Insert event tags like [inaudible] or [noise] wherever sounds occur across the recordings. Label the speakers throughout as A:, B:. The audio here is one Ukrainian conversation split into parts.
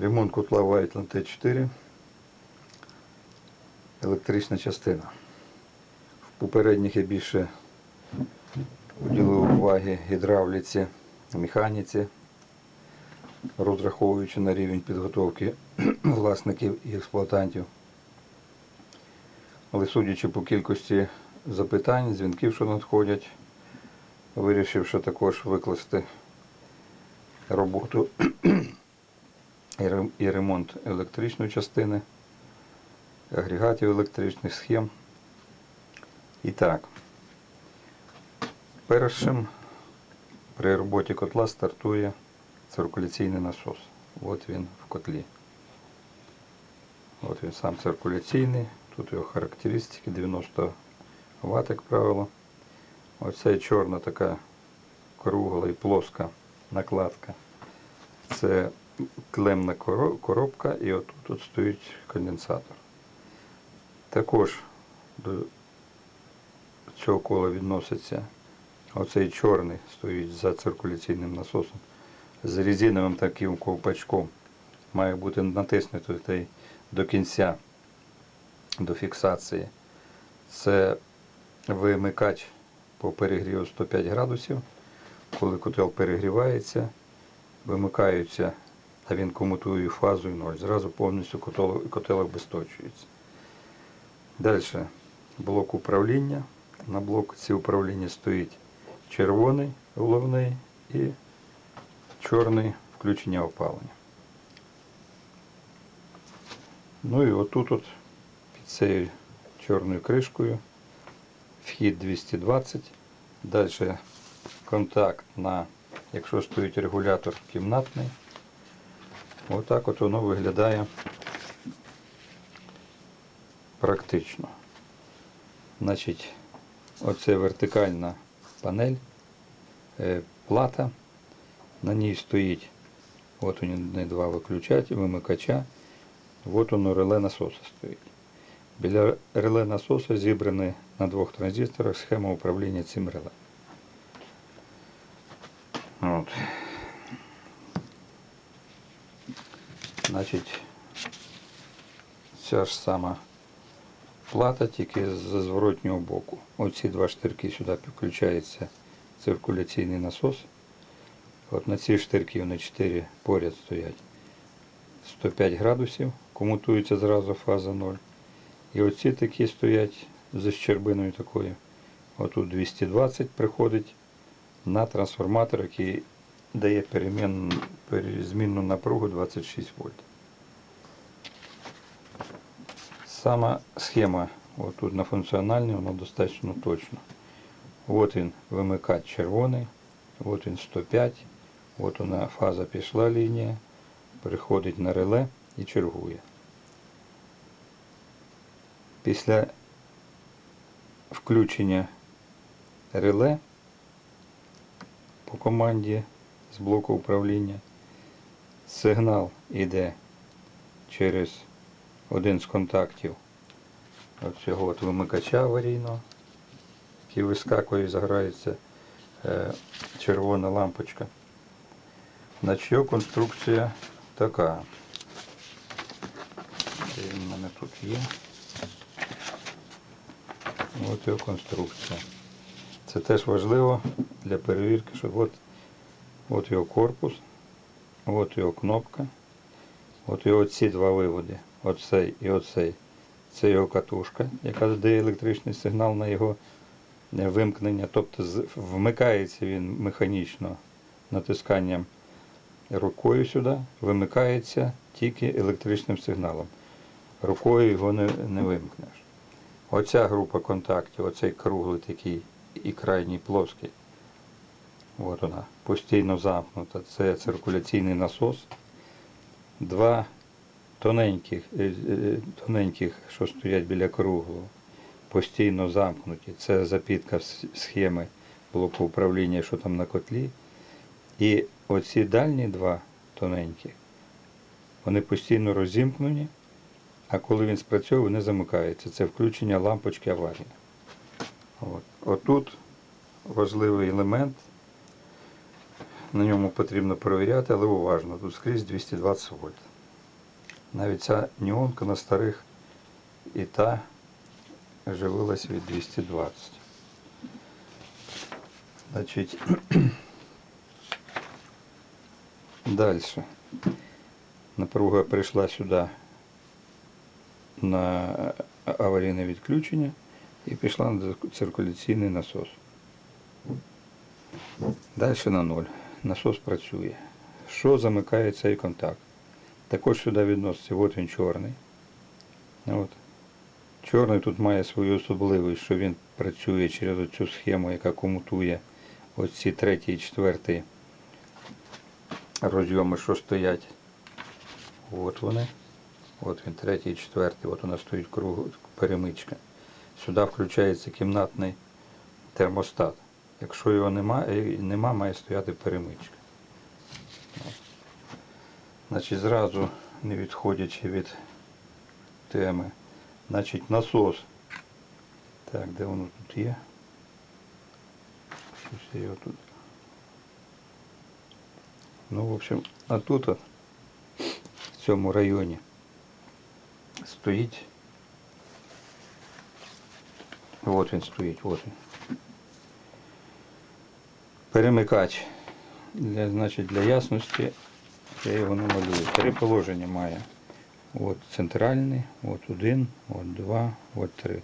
A: Ремонт котла Whiteland Т4. Електрична частина. В попередніх я більше уділив уваги гідравліці, механіці, розраховуючи на рівень підготовки [clears throat] власників і експлуатантів. Але судячи по кількості запитань, дзвінків, що надходять, вирішив, що також викласти роботу [clears throat] і ремонт електричної частини, агрегатів електричних схем. І так, першим при роботі котла стартує циркуляційний насос. От він в котлі. От він сам циркуляційний, тут його характеристики 90 Вт, як правило. Оце чорна така кругла і плоска накладка. Це клемна коробка і отут тут стоїть конденсатор. Також до цього кола відноситься оцей чорний стоїть за циркуляційним насосом з резиновим таким ковпачком. Має бути натиснутий до кінця, до фіксації. Це вимикач по перегріву 105 градусів. Коли котел перегрівається, вимикаються, а він комутує фазу і ноль. Зразу повністю котел, котел обесточується. Далі блок управління. На блоці управління стоїть червоний головний і чорний включення опалення. Ну і отут от під цією чорною кришкою вхід 220. Далі контакт на, якщо стоїть регулятор кімнатний. Отак от воно виглядає практично. Значить, оце вертикальна панель, е, плата. На ній стоїть, от у вони два виключателі, вимикача. От воно реле насоса стоїть. Біля реле насоса зібрані на двох транзисторах схема управління цим реле. От. Значить, ця ж сама плата, тільки з зворотнього боку. Оці два штирки сюди підключається циркуляційний насос. От на ці штирки вони 4 поряд стоять. 105 градусів, комутується зразу фаза 0. І оці такі стоять з щербиною такою. Отут 220 приходить на трансформатор, який дає перемін, напругу 26 вольт. Сама схема отут на функціональній, вона достатньо точно. От він вимикач червоний, от він 105, от вона фаза пішла лінія, переходить на реле і чергує. Після включення реле по команді з блоку управління сигнал йде через один з контактів оцього от вимикача аварійного, який вискакує і заграється е, червона лампочка. Значить, його конструкція така. Він в мене тут є. Ось його конструкція. Це теж важливо для перевірки, що от, от його корпус, от його кнопка, от його ці два виводи, оцей і оцей. Це його катушка, яка дає електричний сигнал на його е, вимкнення. Тобто вмикається він механічно натисканням рукою сюди, вимикається тільки електричним сигналом. Рукою його не, не вимкнеш. Оця група контактів, оцей круглий такий і крайній плоский. От вона, постійно замкнута. Це циркуляційний насос. Два тоненьких, е, е, тоненьких, що стоять біля круглого, постійно замкнуті. Це запітка схеми блоку управління, що там на котлі. І оці дальні два тоненькі, вони постійно розімкнені, а коли він спрацьовує, вони замикаються. Це включення лампочки аварії. От. Отут важливий елемент. На ньому потрібно перевіряти, але уважно. Тут скрізь 220 вольт. Навіть ця неонка на старих і та живилась від 220. Значить, [clears throat] далі. Напруга прийшла сюди на аварійне відключення і пішла на циркуляційний насос. Далі на ноль. Насос працює. Що замикає цей контакт? Також сюди відноситься, от він чорний. От. Чорний тут має свою особливість, що він працює через цю схему, яка комутує оці третій і четвертий розйоми, що стоять. От вони. От він, третій і четвертий, от вона стоїть кругу, перемичка. Сюди включається кімнатний термостат. Якщо його нема, е, нема має стояти перемичка. Значить, зразу не відходячи від теми. Значить, насос. Так, де воно тут є? Щось його тут. Ну, в общем, а тут в цьому районі стоїть. От він стоїть, от він. Перемикач. Для, значить, для ясності я його намалюю. Три положення має. От центральний, от один, от два, от три.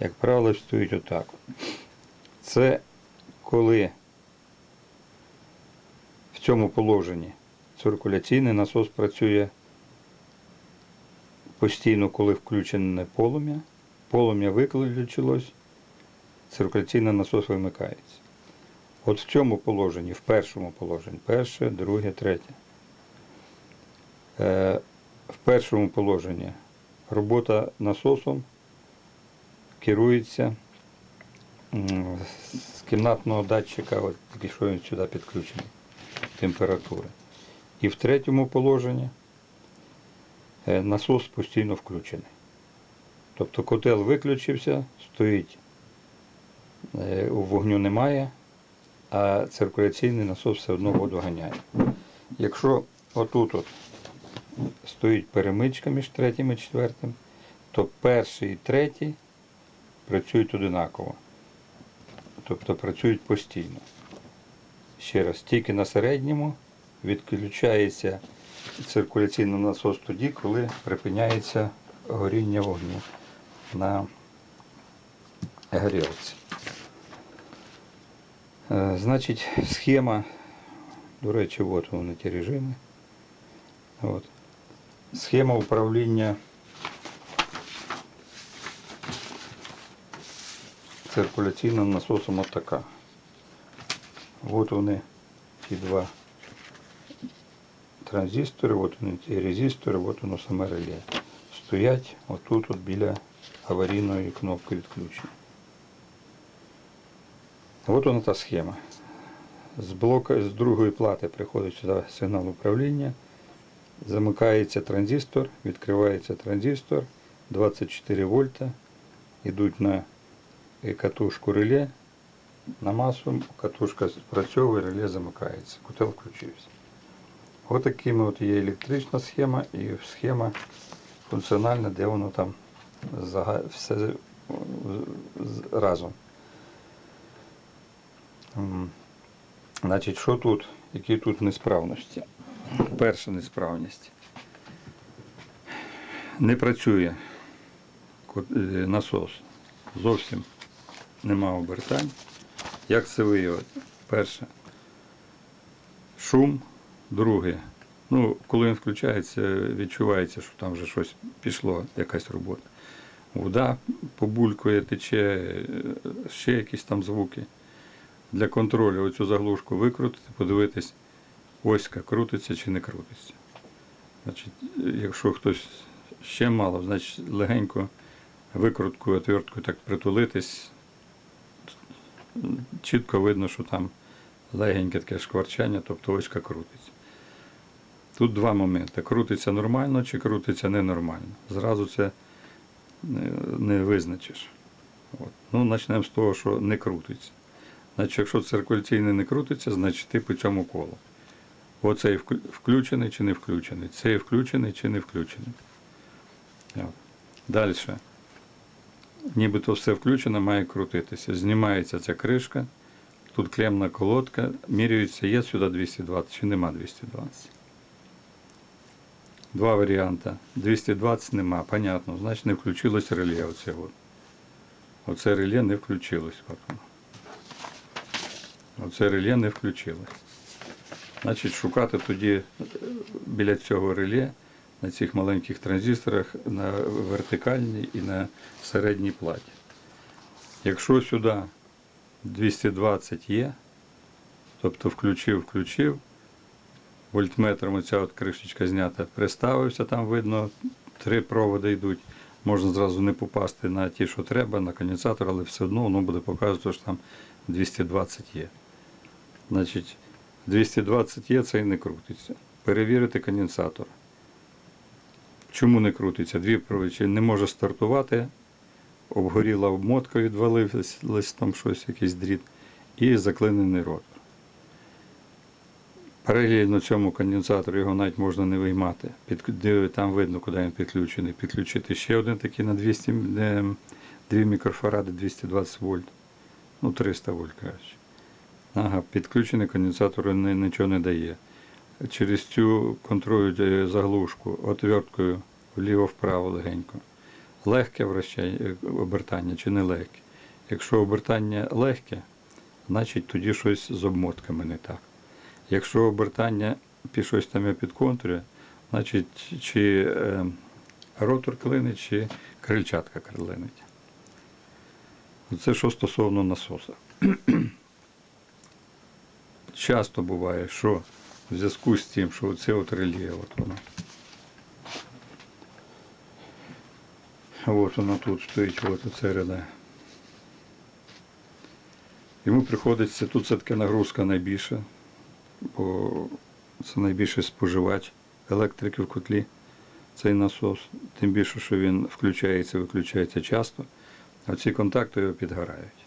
A: Як правило, стоїть отак. Це коли в цьому положенні циркуляційний насос працює постійно, коли включене полум'я. Полум'я виключилось, циркуляційний насос вимикається. От в цьому положенні, в першому положенні, перше, друге, третє. Е, в першому положенні робота насосом керується з кімнатного датчика, що він сюди підключений, температури. І в третьому положенні е, насос постійно включений. Тобто котел виключився, стоїть, е, вогню немає, а циркуляційний насос все одно воду ганяє. Якщо отут от стоїть перемичка між третім і четвертим, то перший і третій працюють одинаково. Тобто працюють постійно. Ще раз, тільки на середньому відключається циркуляційний насос тоді, коли припиняється горіння вогню на горілці. Е, Значить, схема, до речі, от вони ті режими. От. Схема управління циркуляційним насосом отака. От вони ті два транзистори, от вони ті резистори, от воно саме реле. Стоять отут от біля аварійної кнопки відключення. От вона та схема. З блока, з другої плати приходить сюди сигнал управління. Замикається транзистор, відкривається транзистор, 24 вольта, йдуть на е, катушку реле, на масу, катушка спрацьовує, реле замикається, котел включився. Ось такими от є електрична схема і схема функціональна, де воно там все з- разом. Значить, що тут? Які тут несправності? Перша несправність. Не працює е, насос. Зовсім нема обертань. Як це виявити? Перше. Шум. Друге. Ну, коли він включається, відчувається, що там вже щось пішло, якась робота. Вода побулькує, тече, е, ще якісь там звуки. Для контролю оцю заглушку викрутити, подивитись, оська крутиться чи не крутиться. Значить, якщо хтось ще мало, значить легенько викруткою, отверткою так притулитись, чітко видно, що там легеньке таке шкварчання, тобто оська крутиться. Тут два моменти. Крутиться нормально чи крутиться ненормально. Зразу це не, не визначиш. От. Ну, почнемо з того, що не крутиться. Значить, якщо циркуляційний не крутиться, значить ти по цьому колу. Оцей включений чи не включений, цей включений чи не включений. Далі. Нібито все включено, має крутитися. Знімається ця кришка, тут клемна колодка, міряється, є сюди 220 чи нема 220. Два варіанти. 220 нема, понятно. Значить не включилось реле. Оце, от. Оце реле не включилось. От. Оце реле не включилось. Значить, шукати тоді е, біля цього реле на цих маленьких транзисторах на вертикальній і на середній платі. Якщо сюди 220 є, тобто включив, включив, вольтметром оця от кришечка знята, приставився, там видно, три проводи йдуть. Можна зразу не попасти на ті, що треба, на конденсатор, але все одно воно буде показувати, що там 220 є. Значить, 220 є, це і не крутиться. Перевірити конденсатор. Чому не крутиться? Дві провичі не може стартувати, обгоріла обмотка, відвалилась там щось, якийсь дріт, і заклинений ротор. Паралельно цьому конденсатору його навіть можна не виймати. Під, там видно, куди він підключений. Підключити ще один такий на 200, 2 мікрофаради 220 вольт. Ну, 300 вольт краще. Ага, підключений конденсатор нічого не дає. Через цю контролюють е, заглушку отверткою вліво-вправо легенько. Легке вращання, е, обертання чи не легке. Якщо обертання легке, значить тоді щось з обмотками не так. Якщо обертання під там під контурі, значить чи е, ротор клинить, чи крильчатка клинить. Це що стосовно насоса. Часто буває, що в зв'язку з тим, що оце от реле, от воно. От воно тут стоїть, от оце реле. Йому приходиться, тут все-таки нагрузка найбільша, бо це найбільший споживач електрики в котлі, цей насос. Тим більше, що він включається, виключається часто, а ці контакти його підгорають.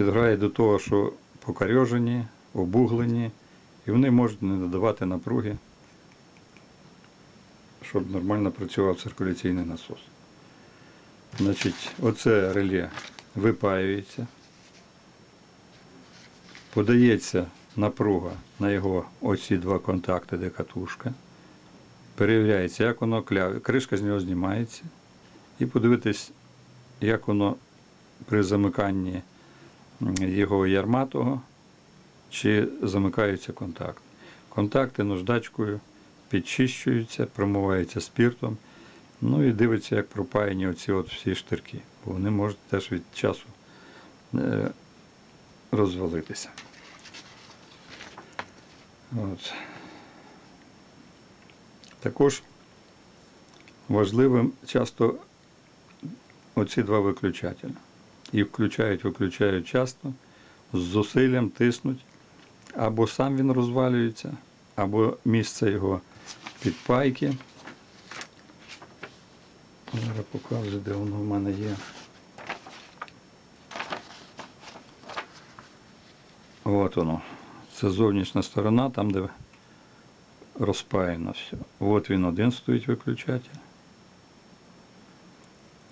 A: Підграє до того, що покарьожені, обуглені, і вони можуть не додавати напруги, щоб нормально працював циркуляційний насос. Значить, оце реле випаюється, подається напруга на його оці два контакти, де катушка. Перевіряється, як воно кля... кришка з нього знімається. І подивитись, як воно при замиканні його ярматого, чи замикаються контакти. Контакти наждачкою підчищуються, промиваються спіртом. Ну і дивиться, як пропаяні оці от всі штирки. Бо вони можуть теж від часу е, розвалитися. От. Також важливим часто оці два виключателі. І включають, виключають часто, з зусиллям тиснуть, або сам він розвалюється, або місце його підпайки. Зараз покажу, де воно в мене є. От воно. Це зовнішня сторона, там, де розпаяно все. От він один стоїть виключатель.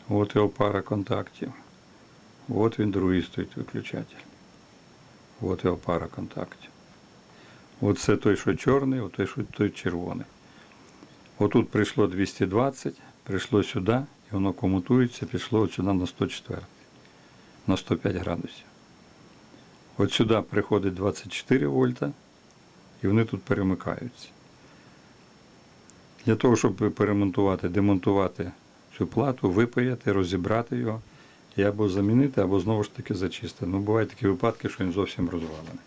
A: От його пара контактів. От він другий стоїть виключатель. От його пара контактів. От це той, що чорний, от той, що той червоний. Отут прийшло 220, прийшло сюди, і воно комутується, пішло сюди на 104, на 105 градусів. От сюди приходить 24 вольта, і вони тут перемикаються. Для того, щоб перемонтувати, демонтувати цю плату, випаяти, розібрати його і або замінити, або знову ж таки зачистити. Ну, бувають такі випадки, що він зовсім розвалений.